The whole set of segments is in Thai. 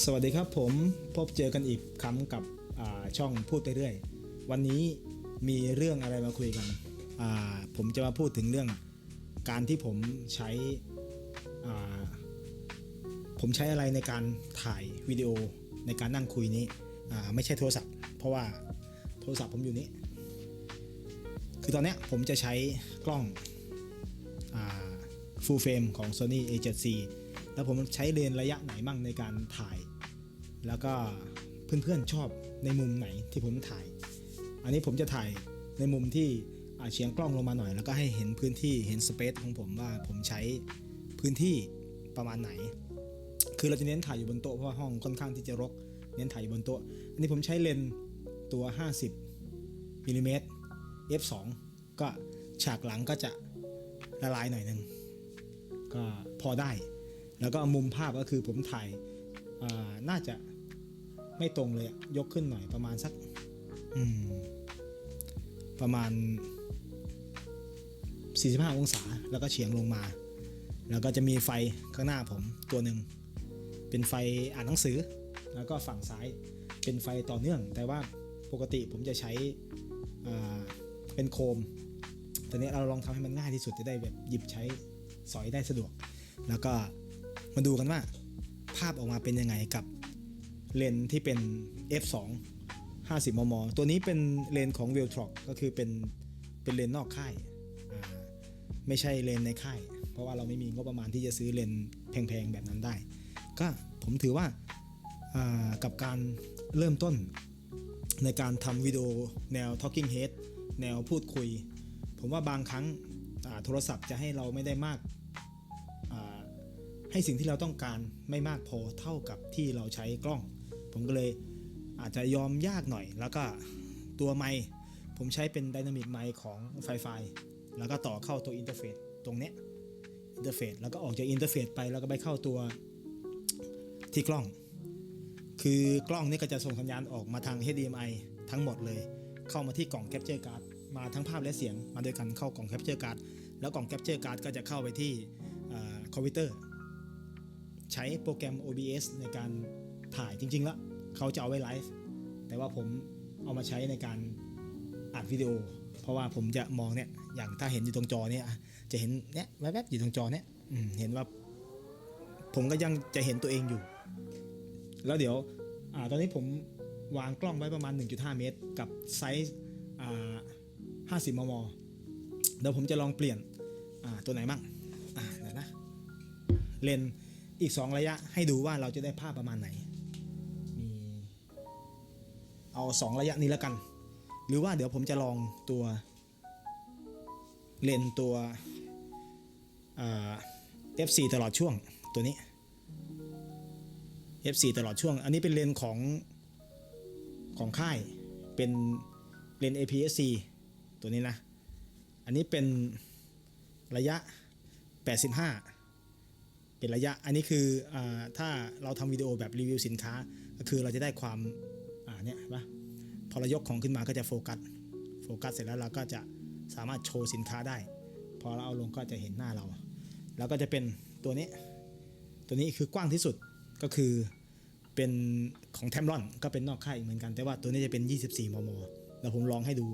สวัสดีครับผมพบเจอกันอีกครั้งกับช่องพูดไปเรื่อย วันนี้มีเรื่องอะไรมาคุยกัน ผมจะมาพูดถึงเรื่องการที่ผมใช้ผมใช้อะไรในการถ่ายวิดีโอในการนั่งคุยนี้ไม่ใช่โทรศัพท์ เพราะว่าโทรศัพท์ผมอยู่นี้ คือตอนนี้ผมจะใช้กล้องฟูลเฟรมของ Sony A7C แล้วผมใช้เลนระยะไหนมั่งในการถ่าย แล้วก็เพื่อนๆชอบในมุมไหนที่ผมถ่าย อันนี้ผมจะถ่ายในมุมที่เฉียงกล้องลงมาหน่อย แล้วก็ให้เห็นพื้นที่เห็นสเปซของผมว่าผมใช้พื้นที่ประมาณไหน คือเราจะเน้นถ่ายอยู่บนโต๊ะเพราะว่าห้องค่อนข้างที่จะรก เน้นถ่ายอยู่บนโต๊ะ อันนี้ผมใช้เลนตัว 50มิลลิเมตร f2 ก็ฉากหลังก็จะละลายหน่อยหนึ่งก็พอได้ แล้วก็มุมภาพก็คือผมถ่ายาน่าจะไม่ตรงเลยยกขึ้นหน่อยประมาณสักประมาณ 45 องศาแล้วก็เฉียงลงมา แล้วก็จะมีไฟข้างหน้าผมตัวหนึ่งเป็นไฟอ่านหนังสือ แล้วก็ฝั่งซ้ายเป็นไฟต่อเนื่อง แต่ว่าปกติผมจะใช้เป็นโคมแต่เนี้ยเราลองทำให้มันง่ายที่สุดจะได้แบบหยิบใช้สอยได้สะดวก แล้วก็ มาดูกันว่า ภาพออกมาเป็นยังไงกับเลนที่เป็น f2 50 มม ตัวนี้เป็นเลนของ v e l t r o c ก็คือเป็นเป็นเลนนอกค่าย ไม่ใช่เลนในค่าย เพราะว่าเราไม่มีงบประมาณที่จะซื้อเลนแพงๆ แบบนั้นได้ ก็ผมถือว่ากับการเริ่มต้นในการทำวิดีโอแนว talking head แนวพูดคุย ผมว่าบางครั้งโทรศัพท์จะให้เราไม่ได้มาก ให้สิ่งที่เราต้องการไม่มากพอเท่ากับที่เราใช้กล้อง ผมก็เลยอาจจะยอมยากหน่อย แล้วก็ตัวไมค์ผมใช้เป็นไดนามิกไมค์ของไฟไฟแล้วก็ต่อเข้าตัวอินเทอร์เฟซตรงเนี้ยอินเทอร์เฟซแล้วก็ออกจากอินเทอร์เฟซไปแล้วก็ไปเข้าตัวที่กล้อง คือกล้องนี่ก็จะส่งสัญญาณออกมาทาง HDMI ทั้งหมดเลย เข้ามาที่กล่อง Capture Card มาทั้งภาพและเสียงมาด้วยกันเข้ากล่อง Capture Card แล้วกล่อง Capture Card ก็จะเข้าไปที่คอมพิวเตอร์ ใช้โปรแกรม OBS ในการถ่ายจริงๆแล้วเขาจะเอาไว้ไลฟ์แต่ว่าผมเอามาใช้ในการอัดวิดีโอ เพราะว่าผมจะมองเนี่ยอย่างถ้าเห็นอยู่ตรงจอเนี่ยจะเห็นเนี่ยแวบๆอยู่ตรงจอเนี่ยอืเห็นว่า ผมก็ยังจะเห็นตัวเองอยู่ แล้วเดี๋ยวอ่าตอนนี้ผมวางกล้องไว้ประมาณ 1.5 เมตร กับไซส์อ่า50 มม เดี๋ยวผมจะลองเปลี่ยนตัวไหนมั่งเดี๋ยวนะเลนส์ อีก 2 ระยะให้ดูว่าเราจะได้ภาพประมาณไหน มีเอา 2 ระยะนี้แล้วกัน หรือว่าเดี๋ยวผมจะลองตัวเลนตัวอ่า F4 ตลอดช่วงตัวนี้ F4 ตลอดช่วง อันนี้เป็นเลนของของค่าย เป็นเลน APS-C ตัวนี้นะ อันนี้เป็นระยะ 85 เป็นระยะ อันนี้คืออถ้าเราทำวิดีโอแบบรีวิวสินค้า ก็คือเราจะได้ความอ่าเนี่ยปะพอเรายกของขึ้นมาก็จะโฟกัส โฟกัสเสร็จแล้วเราก็จะสามารถโชว์สินค้าได้ พอเราเอาลงก็จะเห็นหน้าเรา แล้วก็จะเป็นตัวนี้ ตัวนี้คือกว้างที่สุด ก็คือเป็นของแทมรอนก็เป็นนอกค่ายเหมือนกัน แต่ว่าตัวนี้จะเป็น 24 มม แล้วผมลองให้ดู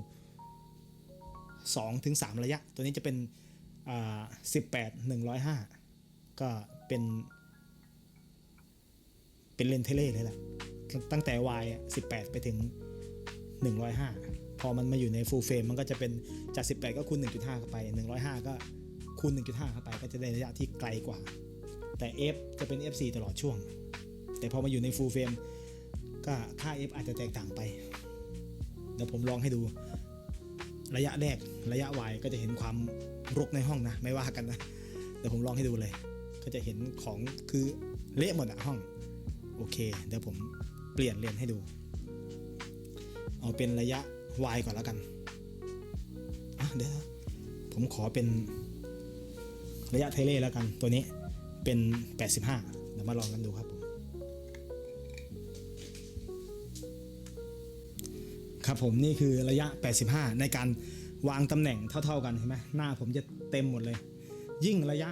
2-3ถึง3ระยะ ตัวนี้จะเป็นอ่า18 105 ก็ เป็น เป็นเลนเทเล่เลยแหละตั้งแต่ Y อะ18ไปถึง105พอมันมาอยู่ใน full frame มันก็จะเป็นจาก18ก็คูณ1.5เข้าไป105ก็คูณ1.5เข้าไปก็จะได้ระยะที่ไกลกว่า แต่ F จะเป็น F4 ตลอดช่วง แต่พอมาอยู่ใน full frame ก็ค่า F อาจจะแตกต่างไปเดี๋ยวผมลองให้ดูระยะแรกระยะ Y ก็จะเห็นความรกในห้องนะ ไม่ว่ากันนะ เดี๋ยวผมลองให้ดูเลย ก็จะเห็นของคือเละหมดอะห้อง โอเค เดี๋ยวผมเปลี่ยนเลนให้ดู เอาเป็นระยะ Y ก่อนแล้วกันอะเดี๋ยวผมขอเป็นระยะเทเลแล้วกัน ตัวนี้เป็น 85 เดี๋ยวมาลองกันดูครับผมครับผมนี่คือระยะ 85 ในการวางตำแหน่งเท่า ๆกันเห็นไหมหน้าผมจะเต็มหมดเลย ยิ่งระยะ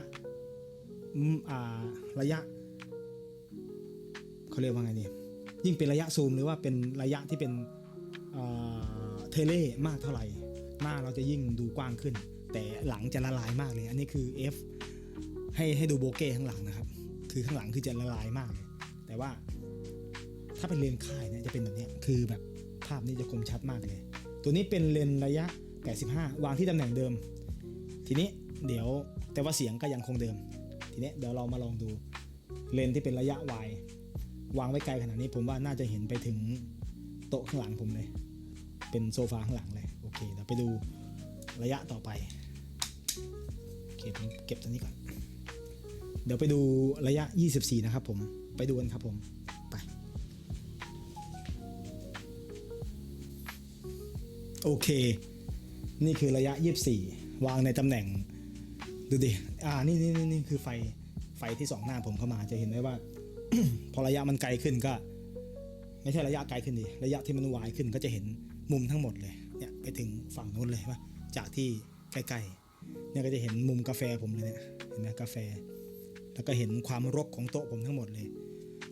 ระยะเขาเรียกว่าไงดียิ่งเป็นระยะซูมหรือว่าเป็นระยะที่เป็นเทเลมากเท่าไหร่ หน้าเราจะยิ่งดูกว้างขึ้น แต่หลังจะละลายมากเลย อันนี้คือ F ให้ให้ดูโบเก้ข้างหลังนะครับ คือข้างหลังคือจะละลายมากเลยแต่ว่าถ้าเป็นเลนค่ายเนี่ยจะเป็นแบบนี้คือแบบภาพนี้จะคมชัดมากเลย ตัวนี้เป็นเลนระยะ 85 วางที่ตำแหน่งเดิม ทีนี้เดี๋ยวแต่ว่าเสียงก็ยังคงเดิม ทีนี้เดี๋ยวเรามาลองดูเลนที่เป็นระยะวายวางไว้ไกลขนาดนี้ผมว่าน่าจะเห็นไปถึงโต๊ะข้างหลังผมเลย เป็นโซฟาข้างหลังเลยโอเคเดี๋ยวไปดูระยะต่อไปโอเคผมเก็บตัวนี้ก่อน เดี๋ยวไปดูระยะ 24 นะครับผมไปดูกันครับผมไปโอเค นี่คือระยะ 24 วางในตำแหน่ง ดูดิ อ่านี่นี่นี่นี่คือไฟ ไฟที่สองหน้าผมเข้ามา จะเห็นได้ว่า พอระยะมันไกลขึ้นก็ ไม่ใช่ระยะไกลขึ้นดิ ระยะที่มันวายขึ้นก็จะเห็นมุมทั้งหมดเลย เนี่ยไปถึงฝั่งนู้นเลยว่าจากที่ใกล้ๆ เนี่ยก็จะเห็นมุมกาแฟผมเลยเนี่ย เห็นไหมกาแฟ แล้วก็เห็นความรกของโต๊ะผมทั้งหมดเลย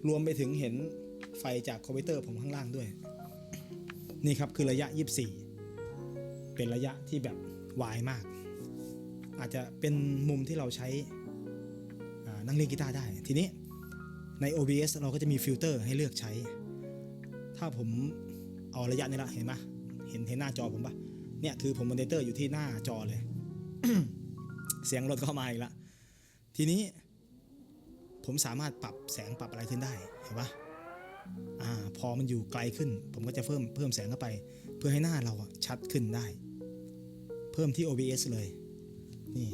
รวมไปถึงเห็นไฟจากคอมพิวเตอร์ผมข้างล่างด้วย นี่ครับคือระยะ 24 เป็นระยะที่แบบวายมาก อาจจะเป็นมุมที่เราใช้นั่งเล่นกีตาร์ได้ ทีนี้ใน OBS เราก็จะมีฟิลเตอร์ให้เลือกใช้ ถ้าผมเอาระยะนี้ละเห็นไหมเห็นเห็นหน้าจอผมปะเนี่ยคือผมมอนิเตอร์อยู่ที่หน้าจอเลย เสียงรถเข้ามาอีกละทีนี้ผมสามารถปรับแสงปรับอะไรขึ้นได้เห็นปะอ่าพอมันอยู่ไกลขึ้น ผมก็จะเพิ่มเพิ่มแสงเข้าไป เพื่อให้หน้าเราชัดขึ้นได้ เพิ่มที่ OBS เลย นี่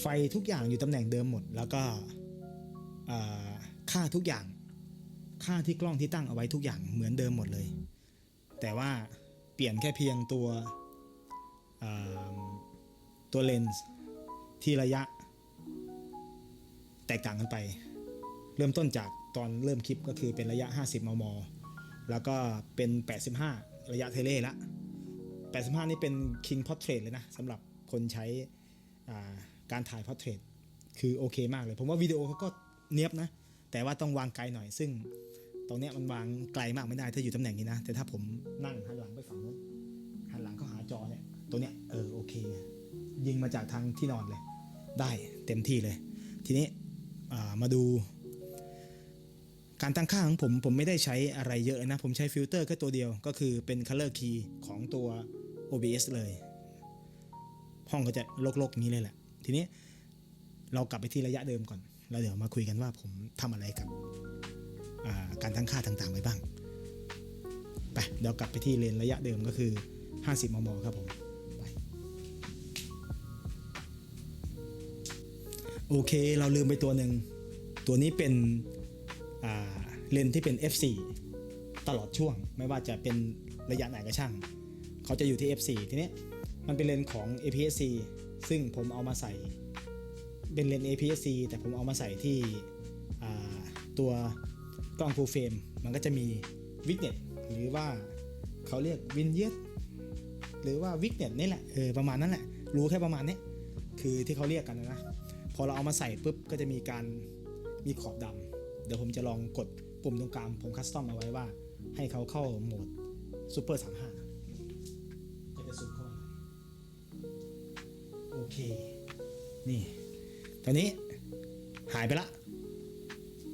ไฟทุกอย่างอยู่ตำแหน่งเดิมหมด แล้วก็ค่าทุกอย่าง ค่าที่กล้องที่ตั้งเอาไว้ทุกอย่างเหมือนเดิมหมดเลย แต่ว่าเปลี่ยนแค่เพียงตัวตัวเลนส์ที่ระยะ แตกต่างกันไป เริ่มต้นจากตอนเริ่มคลิปก็คือเป็นระยะ 50 มม แล้วก็เป็น 85 ระยะเทเลละ85 นี่เป็น King Portrait เลยนะสำหรับคนใช้ การถ่าย Portrait คือโอเคมากเลย ผมว่าวิดีโอเขาก็เนียบนะ แต่ว่าต้องวางไกลหน่อยซึ่งตรงเนี้ยมันวางไกลมากไม่ได้ถ้าอยู่ตำแหน่งนี้นะ แต่ถ้าผมนั่งหันหลังไปฝั่งนู้นหันหลังเข้าหาจอเนี่ยตัวเนี้ยเออโอเค ยิงมาจากทางที่นอนเลย ได้เต็มที่เลย ทีนี้มาดู การตั้งค่าของผมผมไม่ได้ใช้อะไรเยอะนะ ผมใช้ฟิลเตอร์แค่ตัวเดียวก็คือเป็น Color Key ของตัว OBS เลย ห้องก็จะลกๆนี้เลยแหละ ทีนี้เรากลับไปที่ระยะเดิมก่อน แล้วเดี๋ยวมาคุยกันว่าผมทำอะไรกับาการตั้งค่าต่างๆไว้บ้างไปเดี๋ยวกลับไปที่เลนระยะเดิมก็คือ 50 มม ครับผมไปโอเค เราลืมไปตัวหนึ่ง ตัวนี้เป็นเลนที่เป็น f4 ตลอดช่วง ไม่ว่าจะเป็นระยะไหนก็ช่าง เขาจะอยู่ที่ f4 ทีนี้ มันเป็นเลนส์ของ APS-C ซึ่งผมเอามาใส่ เป็นเลนส์ APS-C แต่ผมเอามาใส่ที่ตัวกล้อง full frame มันก็จะมีวิกเน็ตหรือว่าเขาเรียกวินเยตหรือว่าวิกเน็ตนี่แหละเออประมาณนั้นแหละ รู้แค่ประมาณนี้คือที่เขาเรียกกันนะพอเราเอามาใส่ปุ๊บก็จะมีการมีขอบดำเดี๋ยวผมจะลองกดปุ่มตรงกลางผมคัสตอมเอาไว้ว่า ให้เขาเข้าโหมดซูเปอร์35ก็ เค นี่ ตอนนี้หายไปละ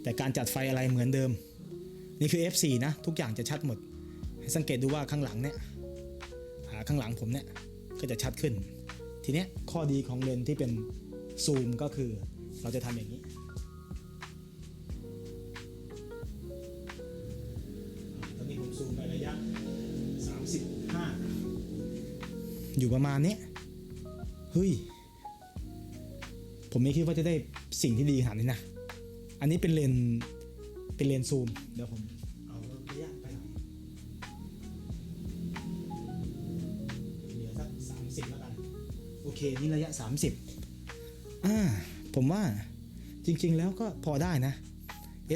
แต่การจัดไฟอะไรเหมือนเดิม นี่คือ F4 นะ ทุกอย่างจะชัดหมด ให้สังเกตดูว่าข้างหลังเนี่ยหาข้างหลังผมเนี่ย ก็จะชัดขึ้น ทีเนี้ยข้อดีของเลนที่เป็นซูมก็คือเราจะทำอย่างนี้ตอนนี้ผมซูมไประยะ 35 อยู่ประมาณนี้ เฮ้ย ผมไม่คิดว่าจะได้สิ่งที่ดีขนาดนี้นะ อันนี้เป็นเลนเป็นเลนซูม เดี๋ยวผมเอาระยะไปหน่อยเหลือสักสามสิบแล้วกัน โอเค นี่ระยะ30อ่า ผมว่าจริง ๆ แล้วก็พอได้นะ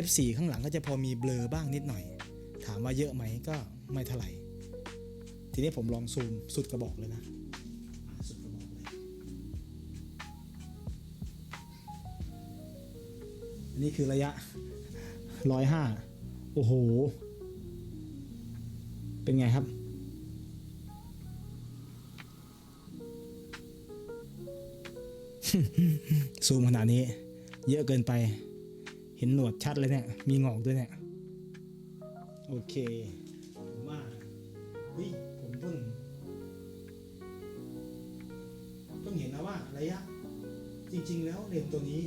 F4 ข้างหลังก็จะพอมีเบลอบ้างนิดหน่อย ถามว่าเยอะไหมก็ไม่เท่าไหร่ ทีนี้ผมลองซูมสุดกระบอกเลยนะ นนี้คือระยะ105โอ้โห เป็นไงครับ ซูมขนาดนี้ เยอะเกินไป เห็นหนวดชัดเลยเนี่ย มีงอกด้วยเนี่ย โอเค ผมว่าเฮ้ยผมเพิ่งเพิ่งเห็นนะว่าระยะ จริง ๆ แล้วเลนตัวนี้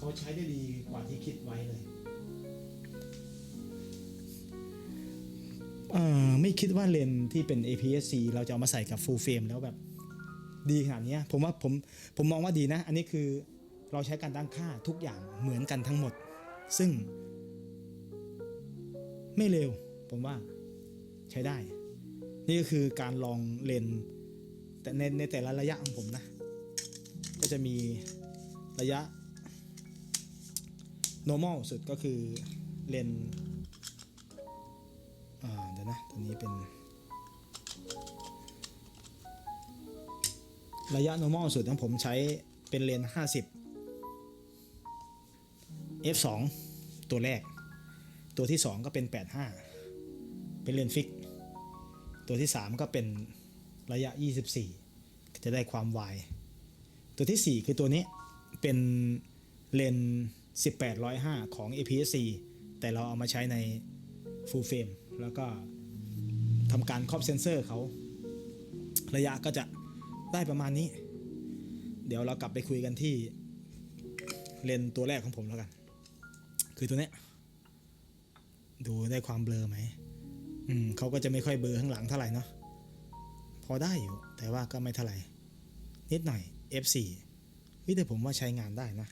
เขาใช้ได้ดีกว่าที่คิดไว้เลยเอ่อไม่คิดว่าเลนส์ที่เป็น APS-C เราจะเอามาใส่กับ full frame แล้วแบบดีขนาดนี้ผมว่าผมผมมองว่าดีนะ อันนี้คือเราใช้การตั้งค่าทุกอย่างเหมือนกันทั้งหมด ซึ่ง ไม่เร็ว ผมว่าใช้ได้ นี่ก็คือการลองเลนแต่ในในแต่ละระยะของผมนะ ก็จะมีระยะ normal สุดก็คือเลนเดี๋ยวนะ ตัวนี้เป็น ระยะ normal สุดของผมใช้เป็นเลนส์50 f2 ตัวแรก ตัวที่ 2 ก็เป็น 85 เป็นเลนฟิก ตัวที่ 3 ก็เป็นระยะ 24 จะได้ความวาย ตัวที่ 4 คือตัวนี้เป็นเลนส์ 1805 ของ APS-C แต่เราเอามาใช้ใน full frame แล้วก็ทำการครอบเซนเซอร์เขา ระยะก็จะได้ประมาณนี้ เดี๋ยวเรากลับไปคุยกันที่เลนตัวแรกของผมแล้วกัน คือตัวเนี้ย ดูได้ความเบลอไหมอืมเขาก็จะไม่ค่อยเบลอข้างหลังเท่าไหร่เนาะพอได้อยู่ แต่ว่าก็ไม่เท่าไหร่นิดหน่อย F4 เฮ้ยแต่ผมว่าใช้งานได้นะ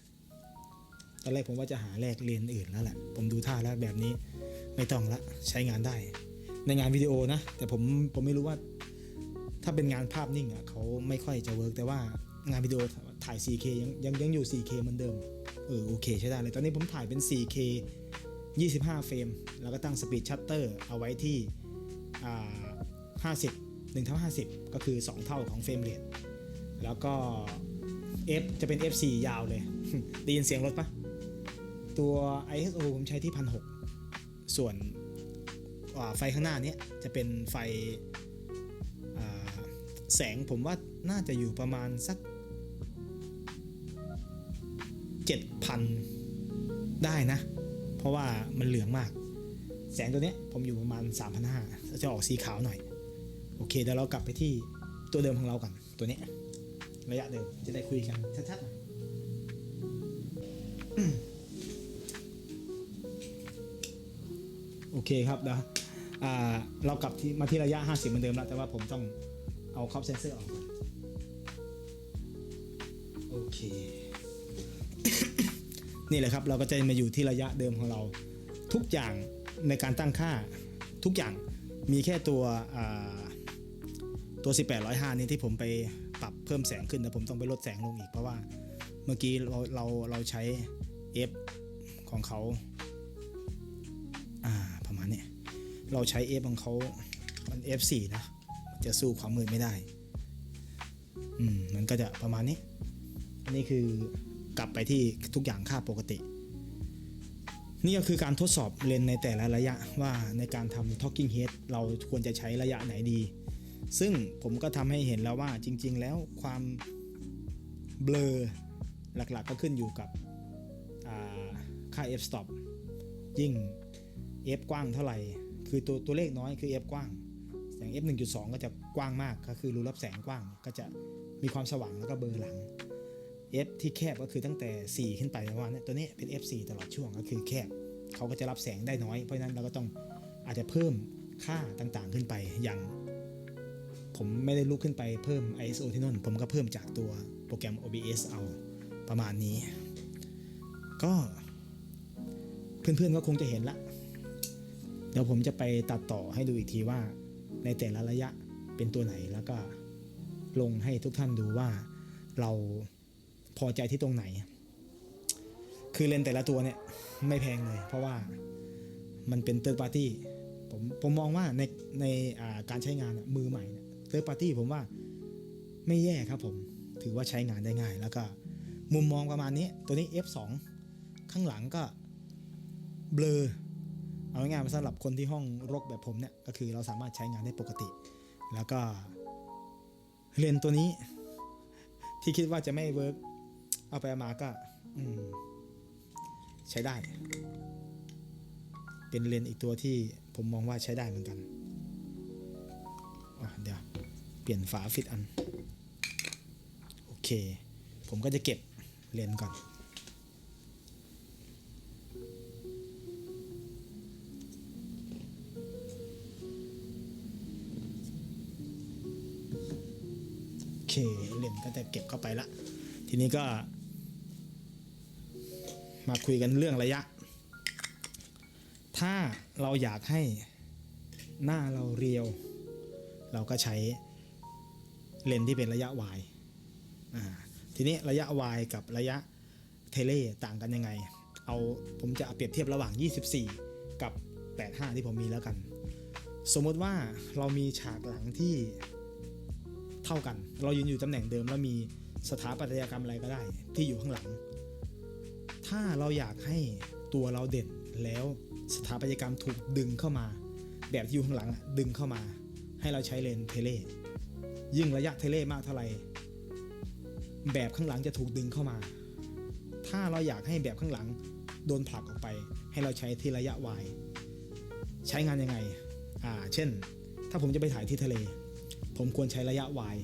ตอนแรกผมว่าจะหาแลกเลนส์อื่นแล้วแหละ ผมดูท่าแล้วแบบนี้ไม่ต้องละใช้งานได้ ในงานวิดีโอนะ แต่ผมผมไม่รู้ว่า ถ้าเป็นงานภาพนิ่งอะเขาไม่ค่อยจะเวิร์กแต่ว่างานวิดีโอถ่าย 4K ยังยังยังอยู่ 4K เหมือนเดิม เออโอเคใช้ได้เลย ตอนนี้ผมถ่ายเป็น 4K 25 เฟรม แล้วก็ตั้งสปีดชัตเตอร์เอาไว้ที่อ่า50 1เท่า50 ก็คือ 2 เท่าของเฟรมเรทแล้วก็ F จะเป็น F4 ยาวเลย ได้ยินเสียงรถปะ ตัว ISO ผมใช้ที่1,600ส่วนไฟข้างหน้านี้จะเป็นไฟแสงผมว่าน่าจะอยู่ประมาณสัก 7,000 ได้นะ เพราะว่ามันเหลืองมาก แสงตัวนี้ผมอยู่ประมาณ 3,500 จะออกสีขาวหน่อย โอเคเดี๋ยวเรากลับไปที่ตัวเดิมของเรากันตัวนี้ ระยะเดิมจะได้คุยกันชัดๆ เคครับนะอ่าเรากลับที่มาที่ระยะ 50 เหมือนเดิมแล้ว แต่ว่าผมต้องเอาครอบเซนเซอร์ออก โอเค นี่แหละครับเราก็จะมาอยู่ที่ระยะเดิมของเรา ทุกอย่างในการตั้งค่าทุกอย่างมีแค่ตัวตัว 1805 นี้ที่ผมไปปรับเพิ่มแสงขึ้นแต่ผมต้องไปลดแสงลงอีกเพราะว่าเมื่อกี้เราเราเราใช้ F ของเขา เราใช้ F ของเขามัน F4 นะมันจะสู้ความมืดไม่ได้ อืม มันก็จะประมาณนี้ อันนี้คือกลับไปที่ทุกอย่างค่าปกติ นี่ก็คือการทดสอบเลนในแต่ละระยะว่าในการทำ talking head เราควรจะใช้ระยะไหนดี ซึ่งผมก็ทำให้เห็นแล้วว่าจริง ๆ แล้วความเบลอหลักๆก็ขึ้นอยู่กับอ่าค่า f stop ยิ่ง f กว้างเท่าไหร่ คือตัวตัวเลขน้อยคือ f กว้าง อย่าง f 1.2 ก็จะกว้างมากก็คือรูรับแสงกว้างก็จะมีความสว่างแล้วก็เบลอหลัง F ที่แคบก็คือตั้งแต่ 4 ขึ้นไปประมาณนี้ตัวนี้เป็น F4 ตลอดช่วงก็คือแคบเขาก็จะรับแสงได้น้อย เพราะฉะนั้นเราก็ต้องอาจจะเพิ่มค่าต่างๆขึ้นไปอย่าง ผมไม่ได้ลุกขึ้นไปเพิ่ม ISO ที่นู่นผมก็เพิ่มจากตัวโปรแกรม OBS เอาประมาณนี้ ก็เพื่อนๆก็คงจะเห็นละ เดี๋ยวผมจะไปตัดต่อให้ดูอีกทีว่าในแต่ละระยะเป็นตัวไหนแล้วก็ลงให้ทุกท่านดูว่าเราพอใจที่ตรงไหน คือเลนแต่ละตัวเนี่ยไม่แพงเลย เพราะว่ามันเป็น third party ผมผมมองว่าในในการใช้งานมือใหม่เนี่ย third party ผมว่าไม่แย่ครับผมถือว่าใช้งานได้ง่าย แล้วก็มุมมองประมาณนี้ตัวนี้ F2 ข้างหลังก็เบลอ เอาง่ายๆสำหรับคนที่ห้องรกแบบผมเนี่ยก็คือเราสามารถใช้งานได้ปกติ แล้วก็เลนตัวนี้ที่คิดว่าจะไม่เวิร์กเอาไปเอามาก็ใช้ได้ เป็นเลนอีกตัวที่ผมมองว่าใช้ได้เหมือนกันเดี๋ยว เปลี่ยนฝาฟิตอัน โอเค ผมก็จะเก็บเลนก่อน เลนส์ก็จะเก็บเข้าไปละ ทีนี้ก็ มาคุยกันเรื่องระยะ ถ้าเราอยากให้หน้าเราเรียว เราก็ใช้เลนที่เป็นระยะวายอ่าทีนี้ระยะวายกับระยะเทเลต่างกันยังไง เอาผมจะเปรียบเทียบระหว่าง 24 กับ 85 ที่ผมมีแล้วกัน สมมติว่าเรามีฉากหลังที่ เท่ากัน เรายืนอยู่ตำแหน่งเดิมแล้วมีสถาปัตยกรรมอะไรก็ได้ ที่อยู่ข้างหลัง ถ้าเราอยากให้ตัวเราเด่นแล้วสถาปัตยกรรมถูกดึงเข้ามา แบบที่อยู่ข้างหลังดึงเข้ามา ให้เราใช้เลนเทเลยิ่งระยะเทเลมากเท่าไหร่แบบข้างหลังจะถูกดึงเข้ามา ถ้าเราอยากให้แบบข้างหลังโดนผลักออกไป ให้เราใช้ที่ระยะวายใช้งานยังไง อ่า เช่น ถ้าผมจะไปถ่ายที่ทะเล ผมควรใช้ระยะวาย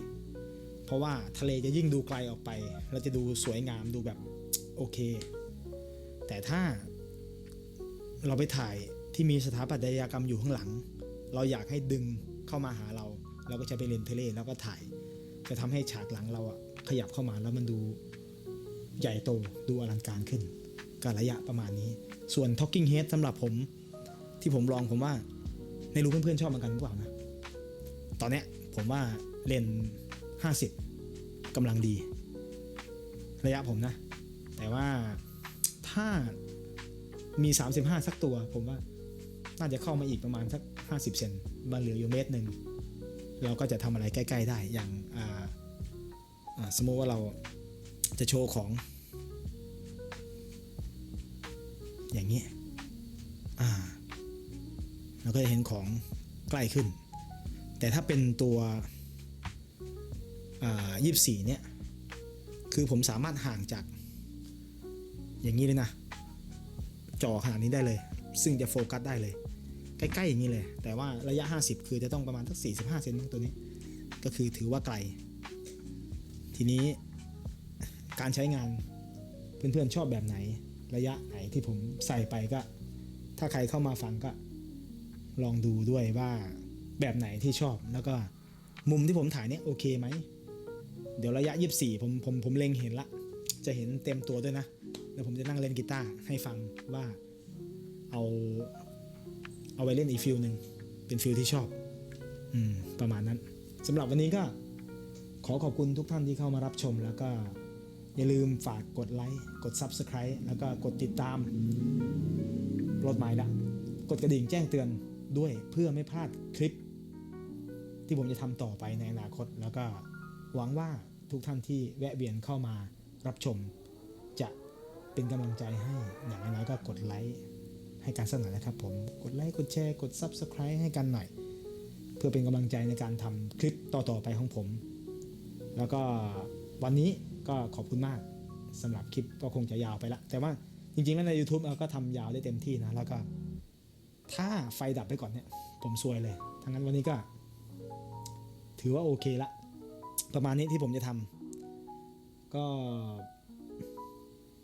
เพราะว่าทะเลจะยิ่งดูไกลออกไป เราจะดูสวยงามดูแบบโอเค แต่ถ้าเราไปถ่ายที่มีสถาปัตยกรรมอยู่ข้างหลัง เราอยากให้ดึงเข้ามาหาเรา เราก็จะไปเลนส์เทเลแล้วก็ถ่าย จะทำให้ฉากหลังเราอะขยับเข้ามาแล้วมันดูใหญ่โตดูอลังการขึ้นก็ระยะประมาณนี้ ส่วน Talking Head สำหรับผม ที่ผมลองผมว่าไม่รู้เพื่อนๆชอบเหมือนกันหรือเปล่านะ ตอนเนี้ย ผมว่าเลนส์50กำลังดี ระยะผมนะ แต่ว่าถ้ามี 35 สักตัว ผมว่าน่าจะเข้ามาอีกประมาณสัก 50 เซนมาเหลืออยู่เมตรหนึ่ง เราก็จะทำอะไรใกล้ ๆ ได้อย่างาาสมมติว่าเราจะโชว์ของ อย่างนี้เราก็จะเห็นของใกล้ขึ้น แต่ถ้าเป็นตัวยี่สี่เนี่ย คือผมสามารถห่างจาก อย่างนี้เลยนะจอขนาดนี้ได้เลย ซึ่งจะโฟกัสได้เลย ใกล้ๆอย่างนี้เลย แต่ว่าระยะ 50 คือจะต้องประมาณสัก45เซนตัวนี้ ก็คือถือว่าไกล ทีนี้การใช้งานเพื่อนๆชอบแบบไหน ระยะไหนที่ผมใส่ไปก็ ถ้าใครเข้ามาฟังก็ลองดูด้วยว่า แบบไหนที่ชอบแล้วก็มุมที่ผมถ่ายเนี่ยโอเคไหม เดี๋ยวระยะ 24 ผมผมผมเล็งเห็นละ จะเห็นเต็มตัวด้วยนะแล้วผมจะนั่งเล่นกีตาร์ให้ฟังว่าเอาเอาไว้เล่นอีกฟิลหนึ่งเป็นฟิลที่ชอบ อืม ประมาณนั้นสำหรับวันนี้ก็ ขอขอบคุณทุกท่านที่เข้ามารับชมแล้วก็อย่าลืมฝากกดไลค์ กด Subscribe แล้วก็กดติดตามรถหมายดังกดกระดิ่งแจ้งเตือนด้วยเพื่อไม่พลาดคลิป ที่ผมจะทำต่อไปในอนาคต แล้วก็หวังว่าทุกท่านที่แวะเวียนเข้ามารับชม จะเป็นกำลังใจให้อย่างน้อยๆก็กดไลค์ให้การสนับสนุนนะครับผมกดไลค์กดแชร์กด Subscribe ให้กันหน่อย เพื่อเป็นกำลังใจในการทำคลิปต่อๆไปของผม แล้วก็วันนี้ก็ขอบคุณมากสำหรับคลิปก็คงจะยาวไปละ แต่ว่าจริงๆแล้วใน YouTube เราก็ทำยาวได้เต็มที่นะ แล้วก็ ถ้าไฟดับไปก่อนเนี่ย ผมซวยเลยทั้งนั้นวันนี้ก็ ถือว่าโอเคละ ประมาณนี้ที่ผมจะทำก็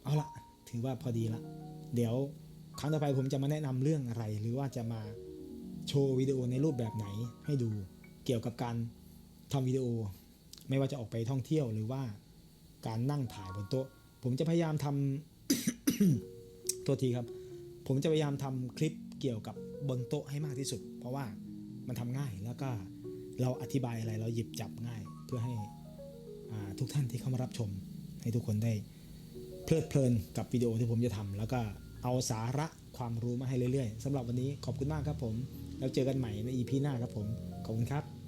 เอาละถือว่าพอดีละ เดี๋ยวครั้งต่อไปผมจะมาแนะนำเรื่องอะไร หรือว่าจะมาโชว์วิดีโอในรูปแบบไหนให้ดูเกี่ยวกับการทำวิดีโอ ไม่ว่าจะออกไปท่องเที่ยวหรือว่าการนั่งถ่ายบนโต๊ะ ผมจะพยายามทำตัวทีครับ ผมจะพยายามทำคลิปเกี่ยวกับบนโต๊ะให้มากที่สุด เพราะว่ามันทำง่ายแล้วก็ เราอธิบายอะไรเราหยิบจับง่าย เพื่อให้ทุกท่านที่เข้ามารับชม ให้ทุกคนได้เพลิดเพลินกับวิดีโอที่ผมจะทำแล้วก็เอาสาระความรู้มาให้เรื่อยๆสำหรับวันนี้ขอบคุณมากครับผม แล้วเจอกันใหม่ใน EP หน้าครับผม ขอบคุณครับ